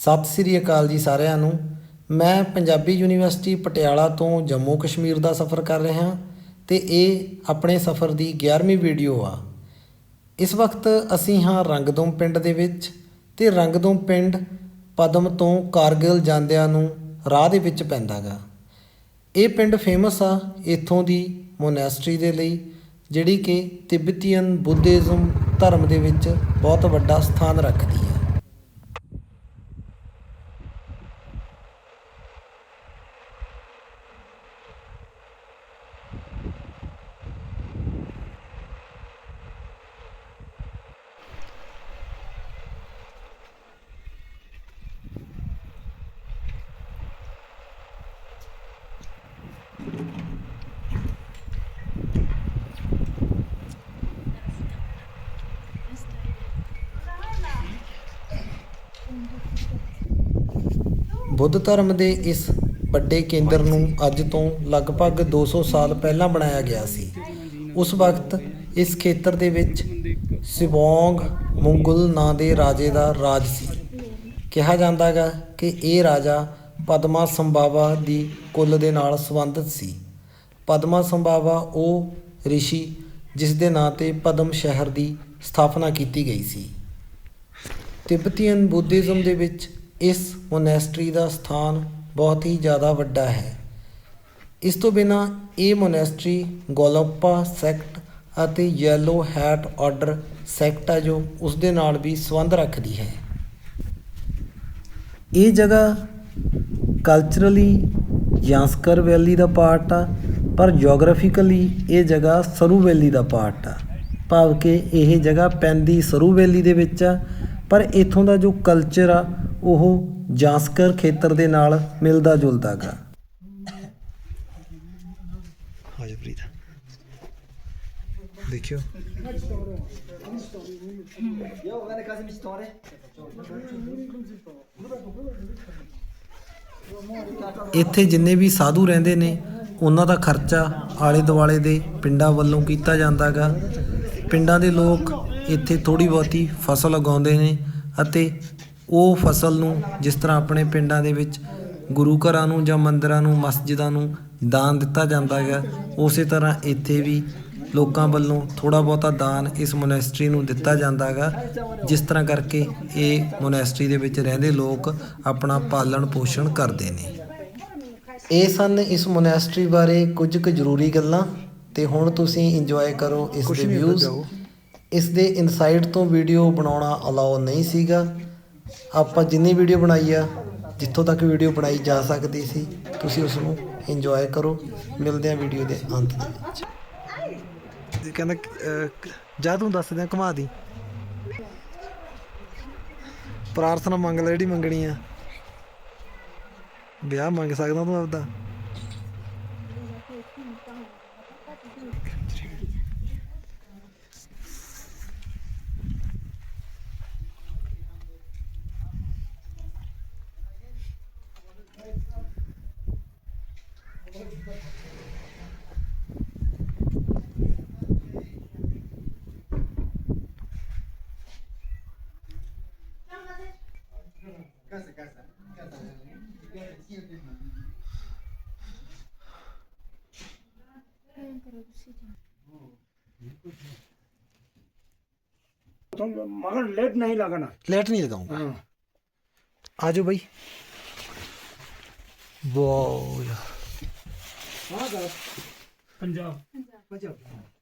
ਸਤਿ ਸ੍ਰੀ ਅਕਾਲ ਜੀ ਸਾਰਿਆਂ ਨੂੰ। ਮੈਂ ਪੰਜਾਬੀ ਯੂਨੀਵਰਸਿਟੀ ਪਟਿਆਲਾ ਤੋਂ ਜੰਮੂ ਕਸ਼ਮੀਰ ਦਾ ਸਫ਼ਰ ਕਰ ਰਿਹਾ ਹਾਂ ਤੇ ਇਹ ਆਪਣੇ ਸਫ਼ਰ ਦੀ 11ਵੀਂ ਵੀਡੀਓ ਆ। ਇਸ ਵਕਤ ਅਸੀਂ ਹਾਂ ਰੰਗਦੁਮ ਪਿੰਡ ਦੇ ਵਿੱਚ ਤੇ ਰੰਗਦੁਮ ਪਿੰਡ ਪਦਮ ਤੋਂ ਕਾਰਗਿਲ ਜਾਂਦਿਆਂ ਨੂੰ ਰਾਹ ਦੇ ਵਿੱਚ ਪੈਂਦਾ ਗਾ ਇਹ ਪਿੰਡ ਫੇਮਸ ਆ ਇੱਥੋਂ ਦੀ ਮੋਨੈਸਟਰੀ ਦੇ ਲਈ, ਜਿਹੜੀ ਕਿ ਤਿੱਬਤੀਅਨ ਬੁੱਧਿਜ਼ਮ ਧਰਮ ਦੇ ਵਿੱਚ ਬਹੁਤ ਵੱਡਾ ਸਥਾਨ ਰੱਖਦੀ ਹੈ ਬੁੱਧ ਧਰਮ ਦੇ ਇਸ ਵੱਡੇ ਕੇਂਦਰ ਨੂੰ ਅੱਜ ਤੋਂ ਲਗਭਗ 200 ਸਾਲ ਪਹਿਲਾਂ ਬਣਾਇਆ ਗਿਆ ਸੀ। ਉਸ ਵਕਤ ਇਸ ਖੇਤਰ ਦੇ ਵਿੱਚ ਸਿਵੋਂਗ ਮੁੰਗਲ ਨਾਂ ਦੇ ਰਾਜੇ ਦਾ ਰਾਜ ਸੀ। ਕਿਹਾ ਜਾਂਦਾ ਹੈਗਾ ਕਿ ਇਹ ਰਾਜਾ ਪਦਮਾ ਸੰਭਾਵਾ ਦੀ ਕੁੱਲ ਦੇ ਨਾਲ ਸੰਬੰਧਿਤ ਸੀ। ਪਦਮਾ ਸੰਭਾਵਾ ਉਹ ਰਿਸ਼ੀ ਜਿਸ ਦੇ ਨਾਂ ਤੇ ਪਦਮ ਸ਼ਹਿਰ ਦੀ ਸਥਾਪਨਾ ਕੀਤੀ ਗਈ ਸੀ। ਤਿੱਬਤੀਅਨ ਬੁੱਧਿਜ਼ਮ ਦੇ ਵਿੱਚ ਇਸ ਮੋਨੈਸਟਰੀ ਦਾ ਸਥਾਨ ਬਹੁਤ ਹੀ ਜ਼ਿਆਦਾ ਵੱਡਾ ਹੈ। ਇਸ ਤੋਂ ਬਿਨਾ ਇਹ ਮੋਨੈਸਟਰੀ ਗੋਲਪਾ ਸੈਕਟ ਅਤੇ ਯੈਲੋ ਹੈਟ ਆਰਡਰ ਸੈਕਟ ਹੈ ਜੋ ਉਸ ਦੇ ਨਾਲ ਵੀ ਸੰਬੰਧ ਰੱਖਦੀ ਹੈ। ਇਹ ਜਗ੍ਹਾ ਕਲਚਰਲੀ ਜਾਂਸਕਰ ਵੈਲੀ ਦਾ ਪਾਰਟ ਆ, ਪਰ ਜੀਓਗ੍ਰਾਫਿਕਲੀ ਇਹ ਜਗ੍ਹਾ ਸਰੂ ਵੈਲੀ ਦਾ ਪਾਰਟ ਆ। ਭਾਵ ਕਿ ਇਹ ਜਗ੍ਹਾ ਪੈਂਦੀ ਸਰੂ ਵੈਲੀ ਦੇ ਵਿੱਚ ਆ, ਪਰ ਇਥੋਂ ਦਾ ਜੋ ਕਲਚਰ ਆ ਉਹ ਜਾਂਸਕਰ ਖੇਤਰ ਦੇ ਨਾਲ ਮਿਲਦਾ ਜੁਲਦਾ ਗਾ। ਹਾਜੇ ਪ੍ਰੀਤ। ਦੇਖਿਓ। ਇੱਥੇ ਜਿੰਨੇ ਵੀ ਸਾਧੂ ਰਹਿੰਦੇ ਨੇ ਉਹਨਾਂ ਦਾ ਖਰਚਾ ਆਲੇ ਦੁਆਲੇ ਦੇ ਪਿੰਡਾਂ ਵੱਲੋਂ ਕੀਤਾ ਜਾਂਦਾਗਾ ਪਿੰਡਾਂ ਦੇ ਲੋਕ ਇੱਥੇ ਥੋੜੀ ਬਹੁਤੀ ਫਸਲ ਉਗਾਉਂਦੇ ਨੇ ਅਤੇ ਉਹ ਫਸਲ ਨੂੰ ਜਿਸ ਤਰ੍ਹਾਂ ਆਪਣੇ ਪਿੰਡਾਂ ਦੇ ਵਿੱਚ ਗੁਰੂ ਘਰਾਂ ਨੂੰ ਜਾਂ ਮੰਦਿਰਾਂ ਨੂੰ ਮਸਜਿਦਾਂ ਨੂੰ ਦਾਨ ਦਿੱਤਾ ਜਾਂਦਾ ਹੈਗਾ ਉਸੇ ਤਰ੍ਹਾਂ ਇੱਥੇ ਵੀ ਲੋਕਾਂ ਵੱਲੋਂ ਥੋੜਾ ਬਹੁਤਾ ਦਾਨ ਇਸ ਮੋਨੈਸਟਰੀ ਨੂੰ ਦਿੱਤਾ ਜਾਂਦਾ ਹੈਗਾ ਜਿਸ ਤਰ੍ਹਾਂ ਕਰਕੇ ਇਹ ਮੋਨੈਸਟਰੀ ਦੇ ਵਿੱਚ ਰਹਿੰਦੇ ਲੋਕ ਆਪਣਾ ਪਾਲਣ ਪੋਸ਼ਣ ਕਰਦੇ ਨੇ। ਇਹ ਸਨ ਇਸ ਮੋਨੈਸਟਰੀ ਬਾਰੇ ਕੁਝ ਕੁ ਜ਼ਰੂਰੀ ਗੱਲਾਂ ਤੇ ਹੁਣ ਤੁਸੀਂ ਇੰਜੋਏ ਕਰੋ ਇਸ ਦੇ ਵਿਊਜ਼ ਇਸ ਦੇ ਇਨਸਾਈਡ ਤੋਂ ਵੀਡੀਓ ਬਣਾਉਣਾ ਅਲਾਉ ਨਹੀਂ ਸੀਗਾ। ਆਪਾਂ ਜਿੰਨੀ ਵੀਡੀਓ ਬਣਾਈ ਆ, ਜਿੱਥੋਂ ਤੱਕ ਵੀਡੀਓ ਬਣਾਈ ਜਾ ਸਕਦੀ ਸੀ, ਤੁਸੀਂ ਉਸ ਨੂੰ ਇੰਜੋਏ ਕਰੋ। ਮਿਲਦੇ ਆ ਵੀਡੀਓ ਦੇ ਅੰਤ ਦੇ ਵਿੱਚ। ਕਹਿੰਦਾ ਜਾ ਤੂੰ ਦੱਸ ਦਿਆਂ, ਘੁਮਾ ਦੀ। ਪ੍ਰਾਰਥਨਾ ਮੰਗ ਲੈ ਜਿਹੜੀ ਮੰਗਣੀ ਆ। ਵਿਆਹ ਮੰਗ ਸਕਦਾ ਤੂੰ ਆਪਦਾ। तुम मगर लेट नहीं लगाना। लेट नहीं लगाऊँगा। हाँ। आ जाओ भाई। वाह यार। पंजाब पंजाब मोबाइल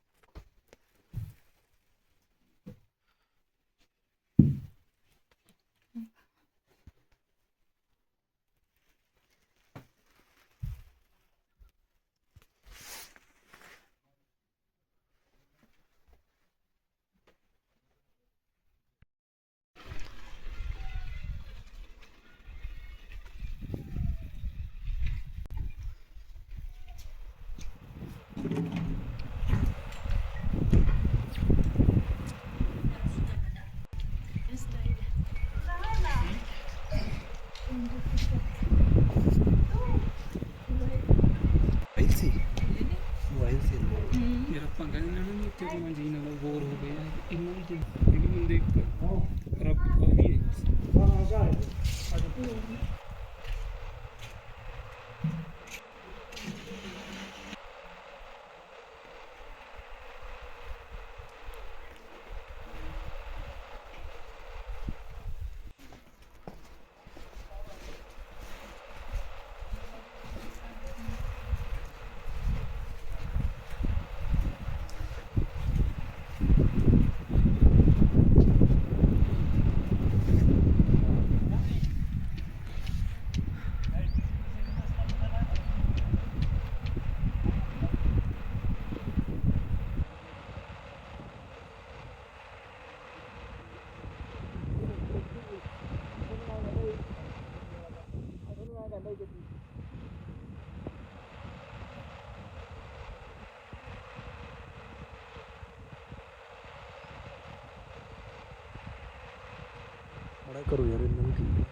करो यार इनमें ठीक है।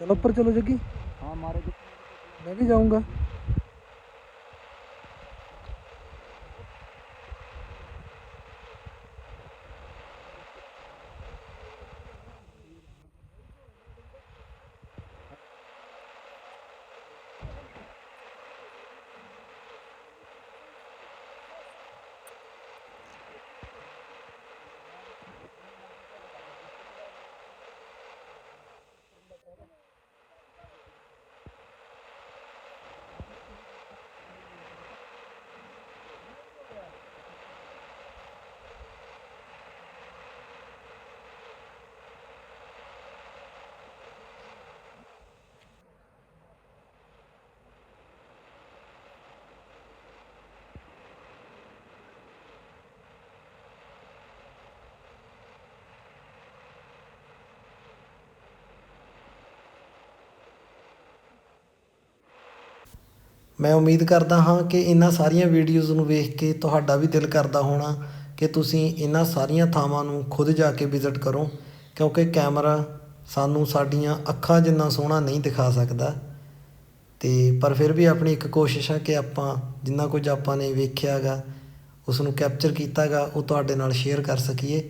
चलो ऊपर चलो जगी हाँ मारे मैं भी जाऊँगा। ਮੈਂ ਉਮੀਦ ਕਰਦਾ ਹਾਂ ਕਿ ਇਹਨਾਂ ਸਾਰੀਆਂ ਵੀਡੀਓਜ਼ ਨੂੰ ਵੇਖ ਕੇ ਤੁਹਾਡਾ ਵੀ ਦਿਲ ਕਰਦਾ ਹੋਣਾ ਕਿ ਤੁਸੀਂ ਇਹਨਾਂ ਸਾਰੀਆਂ ਥਾਵਾਂ ਨੂੰ ਖੁਦ ਜਾ ਕੇ ਵਿਜ਼ਿਟ ਕਰੋ, ਕਿਉਂਕਿ ਕੈਮਰਾ ਸਾਨੂੰ ਸਾਡੀਆਂ ਅੱਖਾਂ ਜਿੰਨਾ ਸੋਹਣਾ ਨਹੀਂ ਦਿਖਾ ਸਕਦਾ। ਤੇ ਪਰ ਫਿਰ ਵੀ ਆਪਣੀ ਇੱਕ ਕੋਸ਼ਿਸ਼ ਹੈ ਕਿ ਆਪਾਂ ਜਿੰਨਾ ਕੁਝ ਆਪਾਂ ਨੇ ਵੇਖਿਆਗਾ ਉਸ ਨੂੰ ਕੈਪਚਰ ਕੀਤਾਗਾ, ਉਹ ਤੁਹਾਡੇ ਨਾਲ ਸ਼ੇਅਰ ਕਰ ਸਕੀਏ।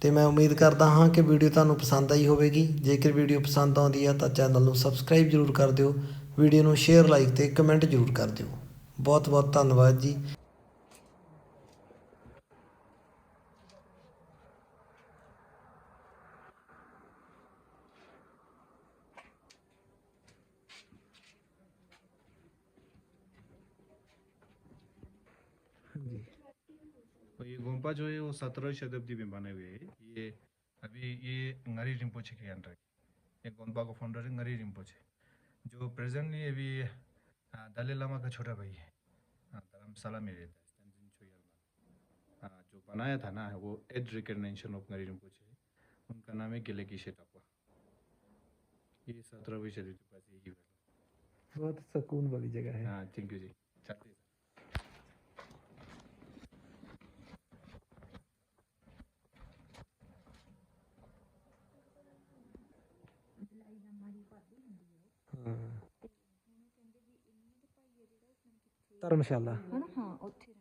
ਤੇ ਮੈਂ ਉਮੀਦ ਕਰਦਾ ਹਾਂ ਕਿ ਵੀਡੀਓ ਤੁਹਾਨੂੰ ਪਸੰਦ ਆਈ ਹੋਵੇਗੀ। ਜੇਕਰ ਵੀਡੀਓ ਪਸੰਦ ਆਉਂਦੀ ਆ ਤਾਂ ਚੈਨਲ ਨੂੰ ਸਬਸਕ੍ਰਾਈਬ ਜ਼ਰੂਰ ਕਰ ਦਿਓ। ਵੀਡੀਓ ਨੂੰ ਸ਼ੇਅਰ ਲਾਈਕ ਤੇ ਕਮੈਂਟ ਜ਼ਰੂਰ ਕਰ ਦਿਓ ਬਹੁਤ ਬਹੁਤ ਧੰਨਵਾਦ ਜੀ और ये गोम्पा जो है वो सत्रह शताब्दी में बने हुए हैं ये अभी ये ngari रिम्पोचे के अंडर ये गोम्पा का फाउंडर है ngari रिम्पोचे जो प्रेजेंटली अभी दलाई लामा का छोटा भाई है। धर्मशाला में रहता है तंजिन छोयल जो बनाया था ना वो एड रिकग्नाइजेशन ऑफ़ नरी रिम्पोचे उनका नाम है गिले गिलेकी शेटापा ये सत्रहवीं शताब्दी के पास यही बहुत सुकून वाली जगह है। हाँ थैंक यू जी। ਧਰਮਸ਼ਾਲਾ ਹਨਾ? ਹਾਂ ਉੱਥੇ